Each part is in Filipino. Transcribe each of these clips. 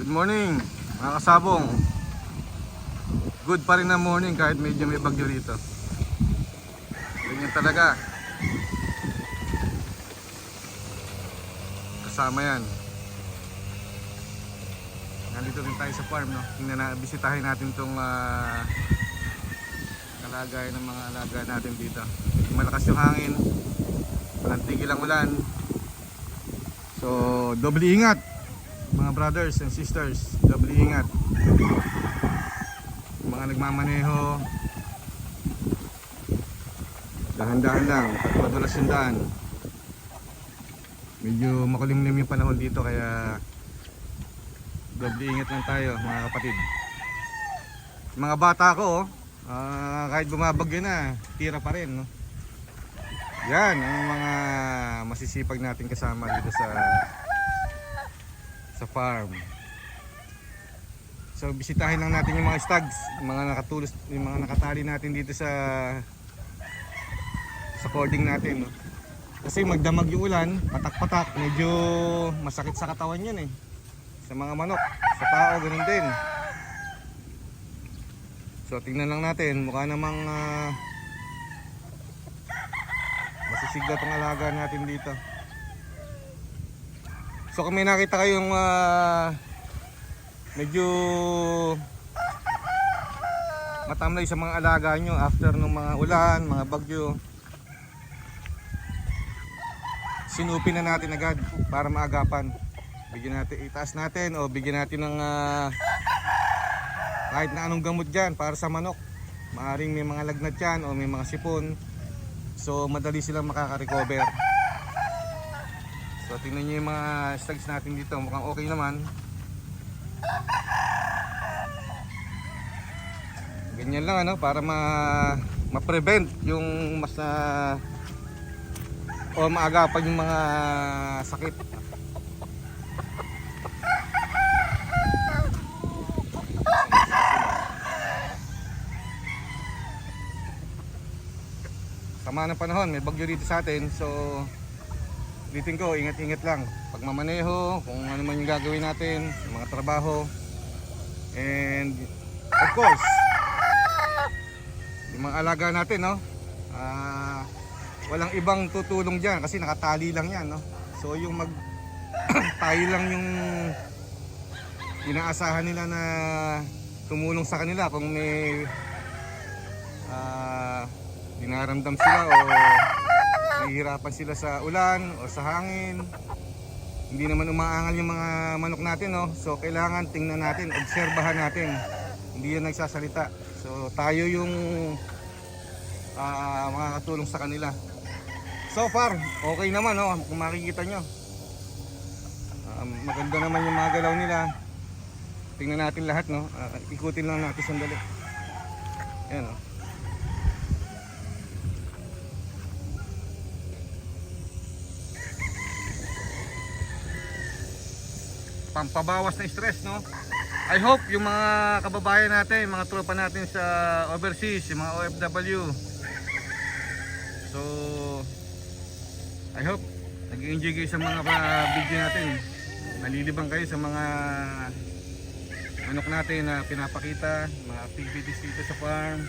Good morning, mga kasabong. Good pa rin na morning kahit medyo may bagyo rito. Ganyan talaga. Kasama yan. Nandito rin tayo sa farm, no? Tingnan na, bisitahin natin tong ah, kalagayan ng mga alaga natin dito. Malakas yung hangin. Walang tigil ang ulan. So, doble ingat mga brothers and sisters, doble ingat. Mga nagmamaneho, dahan-dahan lang, at madulas yung daan. Medyo makulimlim yung panahon dito kaya doble ingat lang tayo mga kapatid. Mga bata ko, oh, ah, kahit bumabagyo na, tira pa rin. No? Yan ang mga masisipag natin kasama dito sa sa farm. So bisitahin lang natin yung mga stags, yung mga nakatulos, yung mga nakatali natin dito sa sa cording natin. No? Kasi magdamag yung ulan, patak-patak, medyo masakit sa katawan yan eh. Sa mga manok, sa tao, ganun din. So tingnan lang natin, mukha namang uh, masisigla tong alaga natin dito. So kung may nakita kayong ah, medyo matamlay sa mga alaga nyo after ng mga ulan, mga bagyo, sinupin na natin agad para maagapan. Bigyan natin, itaas natin o bigyan natin ng ah, kahit na anong gamot dyan para sa manok. Maaring may mga lagnat dyan o may mga sipon. So madali silang makaka-recover. So tingnan nyo yung mga stags natin dito. Mukhang okay naman. Ganyan lang ano para ma ma-prevent yung mas na o maagapan yung mga sakit. Sama ng panahon, may bagyo dito sa atin. So ulitin ko, ingat-ingat lang. Pag mamaneho, kung ano man yung gagawin natin, mga trabaho. And of course, yung mga alaga natin, no? Ah, walang ibang tutulong diyan kasi nakatali lang 'yan, no? So yung mag tayo lang yung inaasahan nila na tumulong sa kanila kung may ah, dinaramdam sila o nahihirapan sila sa ulan o sa hangin. Hindi naman umaangal yung mga manok natin, no? So kailangan tingnan natin, obserbahan natin. Hindi yan nagsasalita. So tayo yung ah, makakatulong sa kanila. So far, okay naman, no? Kung makikita nyo. Ah, maganda naman yung mga galaw nila. Tingnan natin lahat, no? Ah, ikutin lang natin sandali. Ayan, no? Pampabawas na stress no? I hope yung mga kababayan natin mga tropa natin sa overseas yung mga OFW so I hope nag-enjoy kayo sa mga uh, video natin. Nalilibang kayo sa mga manok natin na pinapakita mga activities dito sa farm.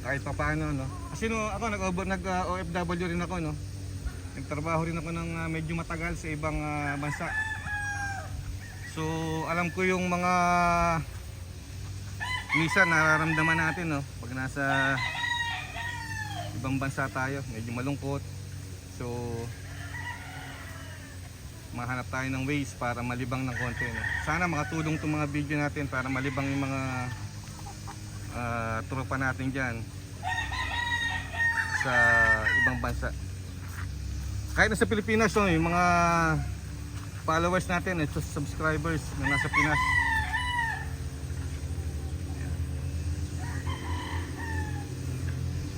Kahit pa paano no? Kasi no ako nag, nag uh, OFW rin ako no? Nagtrabaho rin ako ng uh, medyo matagal sa ibang uh, bansa So alam ko yung mga minsan nararamdaman natin no pag nasa ibang bansa tayo, medyo malungkot. So mahanap tayo ng ways para malibang ng konti no. Sana makatulong 'tong mga video natin para malibang yung mga ah, tropa natin diyan sa ibang bansa. Kahit nasa Pilipinas no, yung mga followers natin at subscribers na nasa Pinas.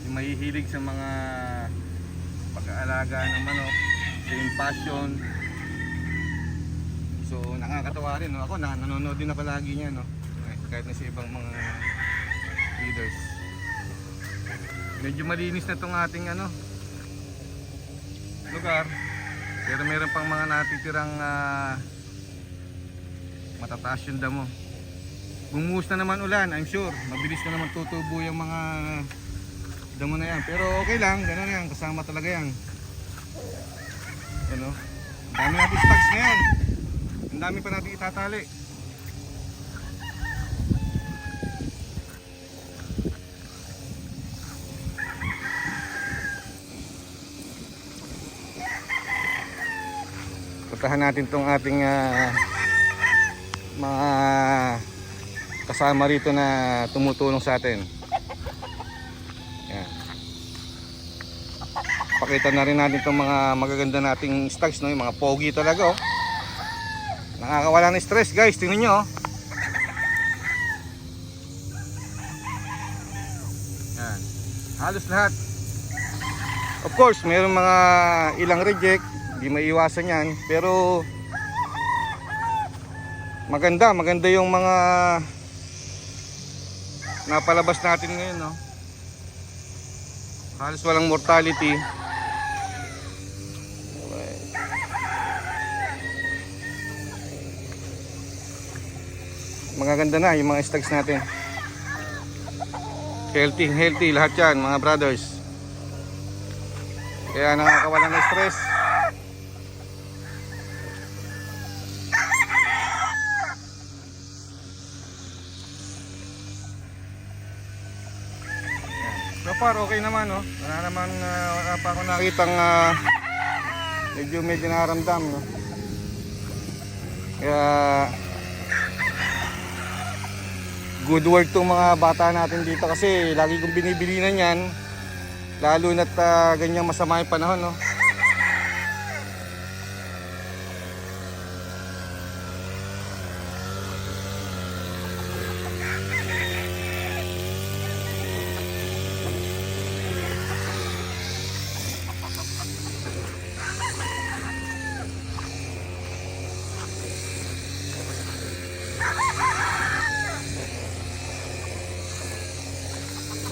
Yung mahihilig sa mga pag-aalaga ng manok, same passion. So nakakatawa rin, no? ako na, nanonood din ako lagi niya, no? kahit na sa ibang mga leaders. Medyo malinis na tong ating ano, lugar. Pero meron pang mga natitirang uh, matataas yung damo. Bumuhos na naman ulan, I'm sure. Mabilis na naman tutubo yung mga damo na yan. Pero okay lang, ganun yan. Kasama talaga yan. Ano? Ang dami natin stocks ngayon. Ang dami pa natin itatali. Puntahan natin tong ating ah, mga kasama rito na tumutulong sa atin. Yan. Pakita na rin natin itong mga magaganda nating stocks, no? yung mga pogi talaga. Oh. Nakakawala ng stress guys, tingnan nyo. Oh. Yan. Halos lahat. Of course, mayroong mga ilang reject, hindi maiwasan yan. Pero maganda, maganda yung mga napalabas natin ngayon, no? Halos walang mortality. Magaganda na yung mga stocks natin. Healthy, healthy lahat yan, mga brothers. Kaya nakakawala ng stress. Far okay naman no. Wala naman ah, wala pa ako nakitang ah, medyo medyo nararamdam no. Kaya good work tong mga bata natin dito kasi lagi kong binibili na yan lalo na't ah, ganyang masama yung panahon no.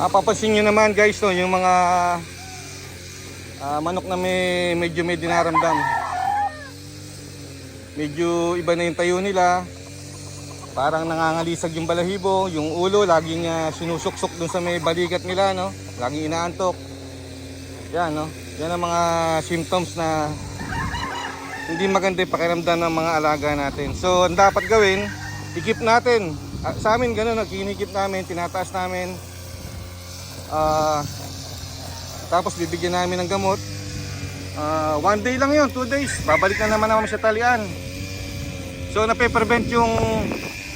Mapapansin nyo naman guys no, yung mga ah, manok na may medyo may dinaramdam. Medyo iba na yung tayo nila. Parang nangangalisag yung balahibo, yung ulo laging ah, sinusuksok dun sa may balikat nila no. Laging inaantok. Yan no. Yan ang mga symptoms na hindi maganda yung pakiramdam ng mga alaga natin. So, ang dapat gawin, ikip natin. Ah, Sa amin ganun, kinikip namin, tinataas namin. Ah, tapos bibigyan namin ng gamot. Ah, one day lang yun, two days. Babalik na naman naman sa talian. So nape-prevent yung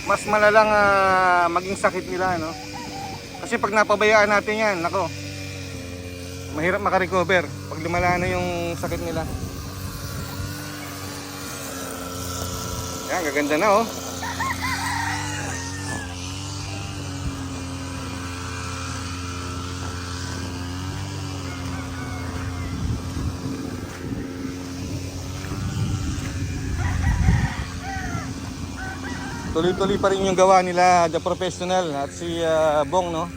mas malalang ah, maging sakit nila, no? Kasi pag napabayaan natin yan, nako, mahirap makarecover pag lumala na yung sakit nila. Yan, gaganda na oh. Tuloy-tuloy pa rin yung gawa nila, the professional at si ah, Bong, no?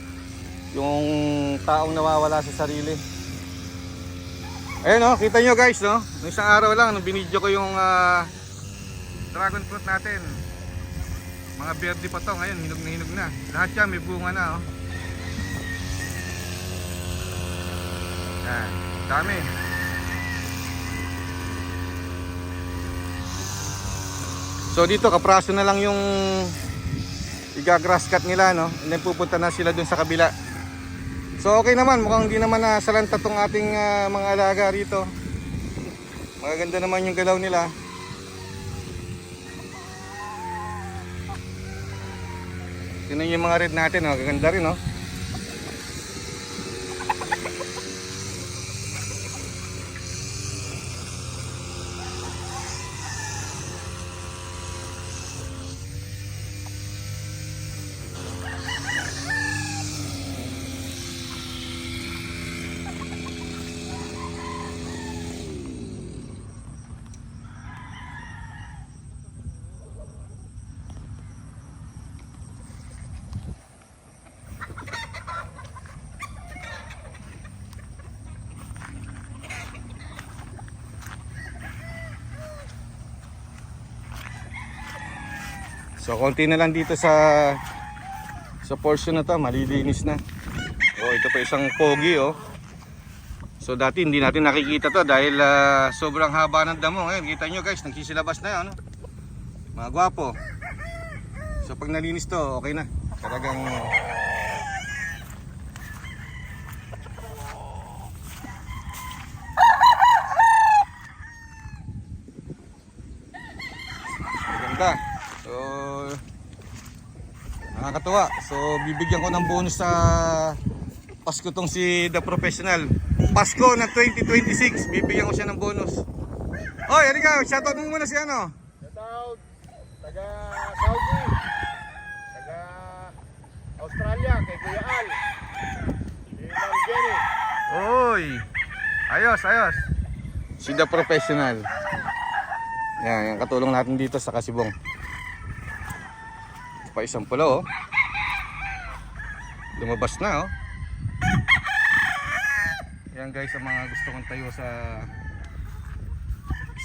Yung taong nawawala sa sarili. Ayun, no? Kita nyo guys, no? Nung isang araw lang, nung binidyo ko yung ah, dragon fruit natin. Mga verde pa to, ngayon hinog na hinog na. Lahat yan may bunga na, oh. Yan, dami. So dito kapraso na lang yung iga-grass cut nila no. And then pupunta na sila dun sa kabila. So okay naman, mukhang hindi naman na salanta tong ating ah, mga alaga rito. Magaganda naman yung galaw nila. Tingnan yung mga red natin, oh. gaganda rin, oh. So konti na lang dito sa sa portion na to, malilinis na. Oh, ito pa isang pogi oh. So dati hindi natin nakikita to dahil ah, sobrang haba ng damo. Ngayon, kita nyo guys, nagsisilabas na yan. Ano? Mga gwapo. So pag nalinis to, okay na. Talagang Maganda. Nakakatuwa. So bibigyan ko ng bonus sa Pasko tong si The Professional. Pasko na 2026, bibigyan ko siya ng bonus. Oy, halika, shoutout mo muna si ano. Shoutout taga Saudi, taga Australia, kay Kuya Al, si Ma'am Jenny. Oy. Ayos, ayos. Si The Professional. Yan, yung katulong natin dito sa Kasibong. Pa isang pula oh. Lumabas na oh. Yan guys, ang mga gusto kong tayo sa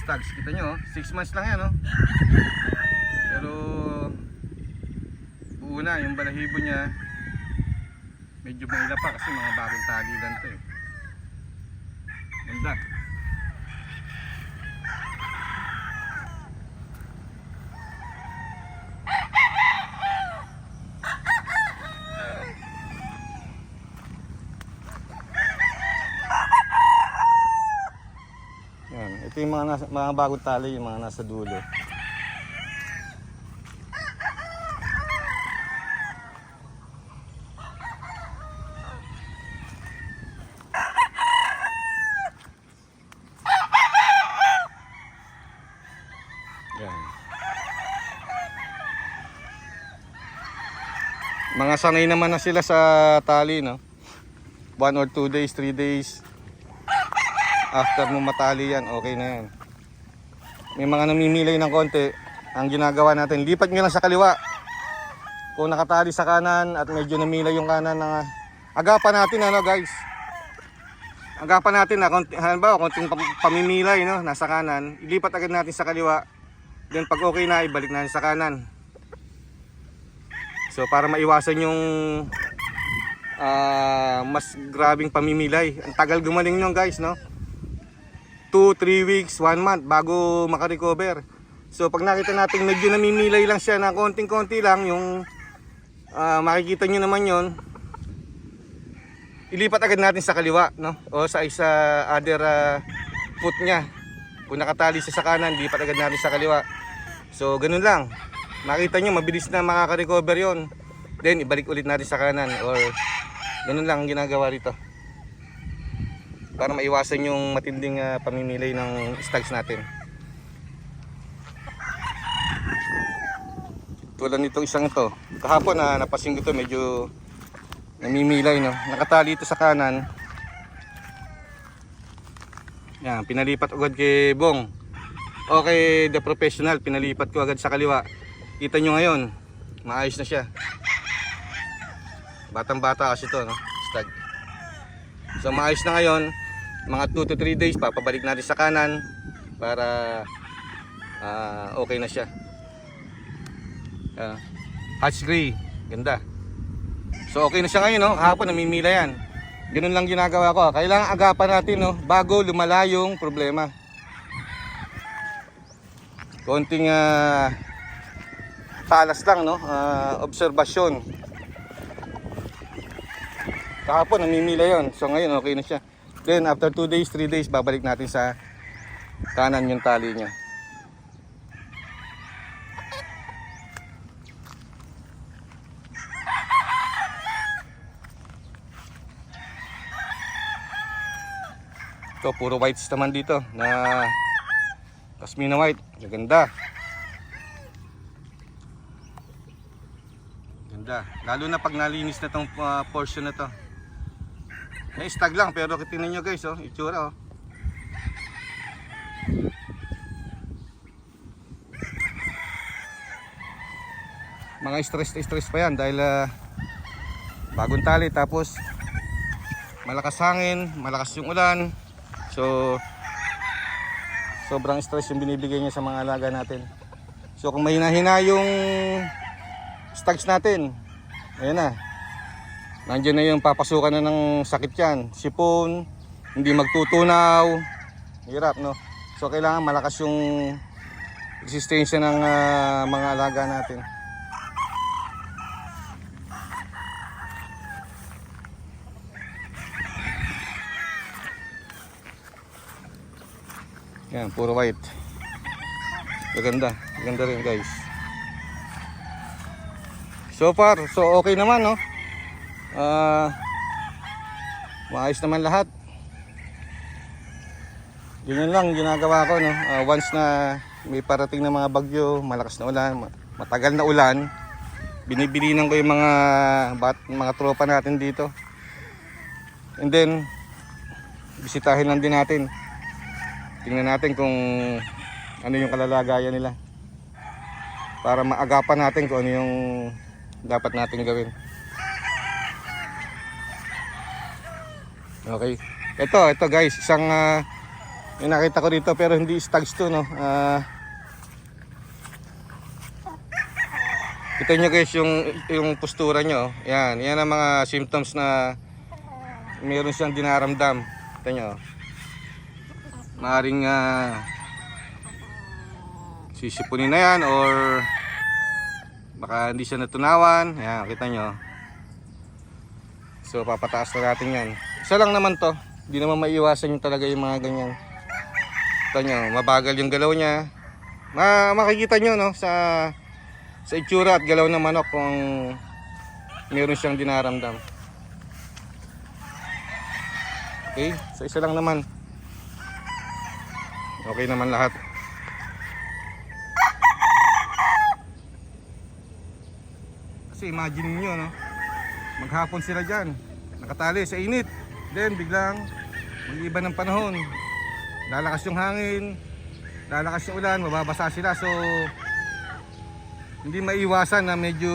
stags. Kita nyo oh, 6 months lang yan oh. Pero buo na, yung balahibo niya medyo maila pa kasi mga bagong tali lang to eh. Ganda. Yan. Ito yung mga, nasa, mga bagong tali, yung mga nasa dulo. Mga sanay naman na sila sa tali, no? One or two days, three days. After mo matali yan, okay na yan. May mga namimilay ng konti. Ang ginagawa natin, lipat nyo lang sa kaliwa. Kung nakatali sa kanan at medyo namilay yung kanan na agapan natin ano guys. Agapan natin na konti, halimbawa konting pam- pamimilay no, nasa kanan, ilipat agad natin sa kaliwa. Then pag okay na, ibalik natin sa kanan. So para maiwasan yung ah, mas grabing pamimilay. Ang tagal gumaling nyo guys, no? 2, 3 weeks, 1 month bago makarecover. So pag nakita natin medyo namimilay lang siya na konting-konti lang yung ah, makikita nyo naman yon ilipat agad natin sa kaliwa no? O sa isa other ah, foot niya. Kung nakatali siya sa kanan lipat agad natin sa kaliwa. So ganun lang. Makita nyo mabilis na makaka-recover yon then ibalik ulit natin sa kanan or ganun lang ang ginagawa rito para maiwasan yung matinding ah, pamimilay ng stags natin. Tulad nitong isang ito. Kahapon na napasin ko to medyo namimilay no? Nakatali ito sa kanan. Yan pinalipat agad kay Bong. Okay the professional pinalipat ko agad sa kaliwa. Kita nyo ngayon maayos na siya. Batang bata kasi to no? Stag. So maayos na ngayon mga 2 to 3 days papabalik natin sa kanan para ah, okay na siya Uh, hatch gray. Ganda. So okay na siya ngayon, no? Hapon namimila yan. Ganun lang ginagawa ko. Kailangan agapan natin, no? Bago lumala yung problema. Konting ah, talas lang, no? Ah, obserbasyon. Kahapon namimila yon. So ngayon okay na siya. Then after 2 days, 3 days, babalik natin sa kanan yung tali niya. Ito, puro whites naman dito na Tasmina white. Ganda. Ganda. Lalo na pag nalinis na tong uh, portion na to. May stag lang pero tingnan nyo guys, oh, itsura oh. Mga stress stress pa yan dahil ah, bagong tali tapos malakas hangin, malakas yung ulan. So sobrang stress yung binibigay niya sa mga alaga natin. So kung mahina-hina yung stags natin, ayan na. Nandiyan na yung papasukan na ng sakit yan. Sipon, hindi magtutunaw. Hirap, no? So kailangan malakas yung existensya ng ah, mga alaga natin. Yan, puro white. Maganda. Maganda rin guys. So far, so okay naman no. Ah, maayos naman lahat. Ganyan lang ginagawa ko no. Ah, once na may parating na mga bagyo, malakas na ulan, ma- matagal na ulan, binibilinan ko yung mga bat, mga tropa natin dito. And then bisitahin lang din natin. Tingnan natin kung ano yung kalalagayan nila. Para maagapan natin kung ano yung dapat natin gawin. Okay. Ito, ito guys, isang yung nakita ko dito pero hindi stags to no. Ah, kita nyo guys yung yung postura nyo. Yan, yan ang mga symptoms na meron siyang dinaramdam. Kita nyo. Maaring ah, sisipunin na yan or baka hindi siya natunawan. Ayan, kita nyo. So papataas na natin yan. Isa lang naman to. Hindi naman maiiwasan yung talaga yung mga ganyan. Kita nyo, mabagal yung galaw niya. Ma makikita nyo no, sa sa itsura at galaw ng manok kung meron siyang dinaramdam. Okay, so isa lang naman. Okay naman lahat. Kasi imagine niyo no. Maghapon sila diyan, nakatali sa init. Then biglang mag-iba ng panahon. Lalakas yung hangin, lalakas yung ulan, mababasa sila. So hindi maiwasan na medyo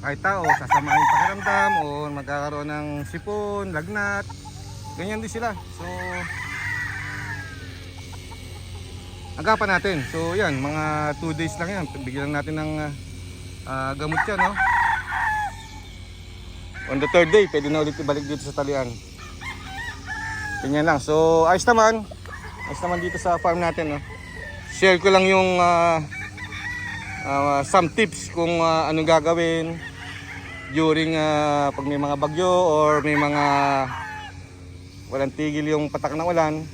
kahit tao sasamahin yung pakiramdam o magkakaroon ng sipon, lagnat. Ganyan din sila. So agapan natin. So yan, mga 2 days lang yan. Bigyan natin ng ah, gamot yan, no? On the third day, pwede na ulit ibalik dito sa talian. Ganyan lang. So, ayos naman. Ayos naman dito sa farm natin, no? Share ko lang yung ah, ah, some tips kung ah, anong gagawin during ah, pag may mga bagyo or may mga walang tigil yung patak ng ulan.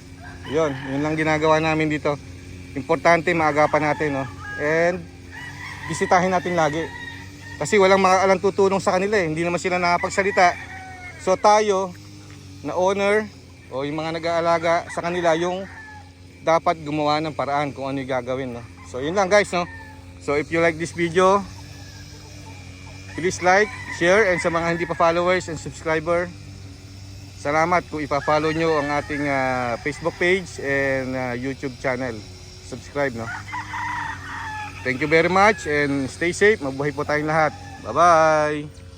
Yun, yun lang ginagawa namin dito. Importante maagapan natin, no? And bisitahin natin lagi. Kasi walang makakalang tutulong sa kanila eh. Hindi naman sila nakapagsalita. So tayo, na owner, o yung mga nag-aalaga sa kanila, yung dapat gumawa ng paraan kung ano yung gagawin. No? So yun lang guys. No? So if you like this video, please like, share, and sa mga hindi pa followers and subscriber, salamat kung ipa-follow nyo ang ating ah, Facebook page and ah, YouTube channel. Subscribe, no? Thank you very much and stay safe. Mabuhay po tayong lahat. Bye-bye!